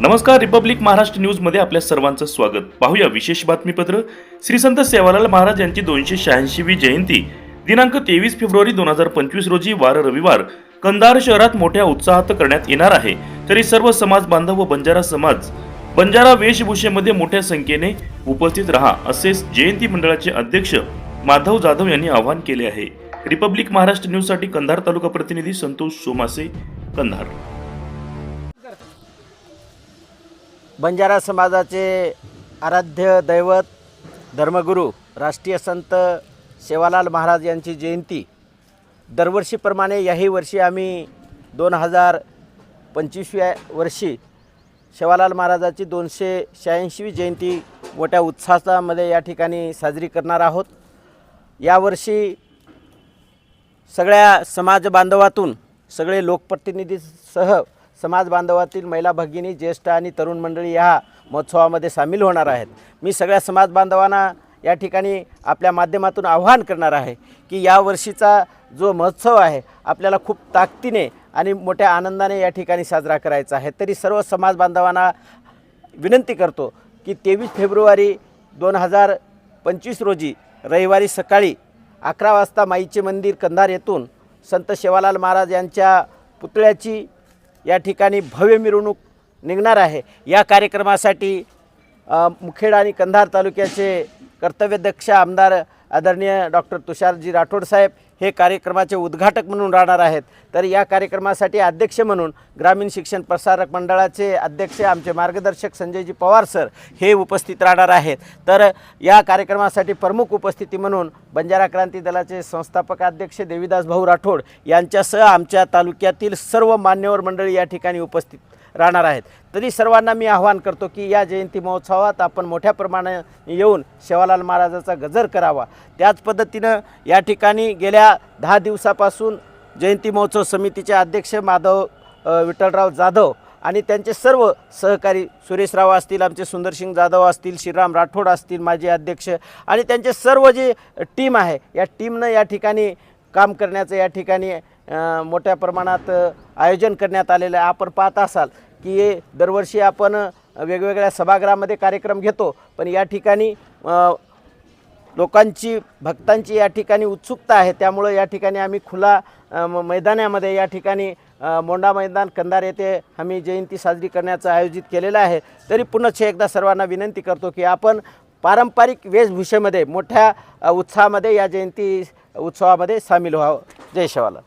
नमस्कार रिपब्लिक महाराष्ट्र न्यूजमध्ये आपल्या सर्वांचं स्वागत. पाहूया विशेष बातमीपत्र. श्री संत सेवालाल महाराज यांची दोनशे शहाऐंशीवी जयंती. दिनांक तेवीस फेब्रुवारी दोन हजार पंचवीस रोजी वार रविवार. कंधार शहरात मोठ्या उत्साहात करण्यात येणार आहे. तरी सर्व समाज बांधव व बंजारा समाज बंजारा वेशभूषेमध्ये मोठ्या संख्येने उपस्थित राहा असे जयंती मंडळाचे अध्यक्ष माधव जाधव यांनी आवाहन केले आहे. रिपब्लिक महाराष्ट्र न्यूजसाठी कंधार तालुका प्रतिनिधी संतोष सोमासे कंधार. बंजारा समाजाचे आराध्य दैवत धर्मगुरू राष्ट्रीय संत सेवालाल महाराज यांची जयंती. दरवर्षीप्रमाणे याही वर्षी आम्ही दोन हजार पंचवीसव्या वर्षी सेवालाल महाराजाची दोनशे शहाऐंशीवी जयंती मोठ्या उत्साहामध्ये या ठिकाणी साजरी करणार आहोत. यावर्षी सगळ्या समाज बांधवातून सगळे लोकप्रतिनिधीसह समाज बांधवातील महिला भगिनी ज्येष्ठ आणि तरुण मंडळी ह्या महोत्सवामध्ये सामील होणार आहेत. मी सगळ्या समाज बांधवांना या ठिकाणी आपल्या माध्यमातून आव्हान करणार आहे की या वर्षीचा जो महोत्सव आहे आपल्याला खूप ताकदीने आणि मोठ्या आनंदाने या ठिकाणी साजरा करायचा आहे. तरी सर्व समाज बांधवांना विनंती करतो की तेवीस फेब्रुवारी दोन हजार पंचवीस रोजी रविवारी सकाळी अकरा वाजता माईचे मंदिर कंधार येथून संत शेवालाल महाराज यांच्या पुतळ्याची या ठिकाणी भव्य मिरवणूक निघणार आहे. या कार्यक्रमासाठी मुखेड आणि कंधार तालुक्याचे कर्तव्यदक्ष आमदार आदरणीय डॉक्टर तुषारजी राठोड साहेब हे कार्यक्रमाचे उद्घाटक म्हणून राहणार आहेत. तर या कार्यक्रमासाठी अध्यक्ष म्हणून ग्रामीण शिक्षण प्रसारक मंडळाचे अध्यक्ष आमचे मार्गदर्शक संजयजी पवार सर हे उपस्थित राहणार आहेत. तर या कार्यक्रमासाठी प्रमुख उपस्थिती म्हणून बंजारा क्रांती दलाचे संस्थापक अध्यक्ष देवीदास भाऊ राठोड यांच्यासह आमच्या तालुक्यातील सर्व मान्यवर मंडळी या ठिकाणी उपस्थित राहणार आहेत. तरी सर्वांना मी आवाहन करतो की या जयंती महोत्सवात आपण मोठ्या प्रमाणाने येऊन शेवालाल महाराजाचा गजर करावा. त्याच पद्धतीनं या ठिकाणी गेल्या दहा दिवसापासून जयंती महोत्सव समितीचे अध्यक्ष माधव विठ्ठलराव जाधव आणि त्यांचे सर्व सहकारी सुरेशराव असतील आमचे सुंदरसिंग जाधव असतील श्रीराम राठोड असतील माजी अध्यक्ष आणि त्यांचे सर्व जे टीम आहे या टीमनं या ठिकाणी काम करण्याचं या ठिकाणी मोठ्या प्रमाणात आयोजन करण्यात आलेलं आहे. आपण पाहत असाल की दरवर्षी आपण वेगवेगळ्या सभागृहामध्ये कार्यक्रम घेतो. पण या ठिकाणी लोकांची भक्तांची या ठिकाणी उत्सुकता आहे. त्यामुळं या ठिकाणी आम्ही खुला मैदानामध्ये या ठिकाणी मोंडा मैदान कंधार येथे आम्ही जयंती साजरी करण्याचं आयोजित केलेलं आहे. तरी पुनश्च एकदा सर्वांना विनंती करतो की आपण पारंपरिक वेशभूषेमध्ये मोठ्या उत्साहामध्ये या जयंती उत्सवामध्ये सामील व्हावं. जय शिवाला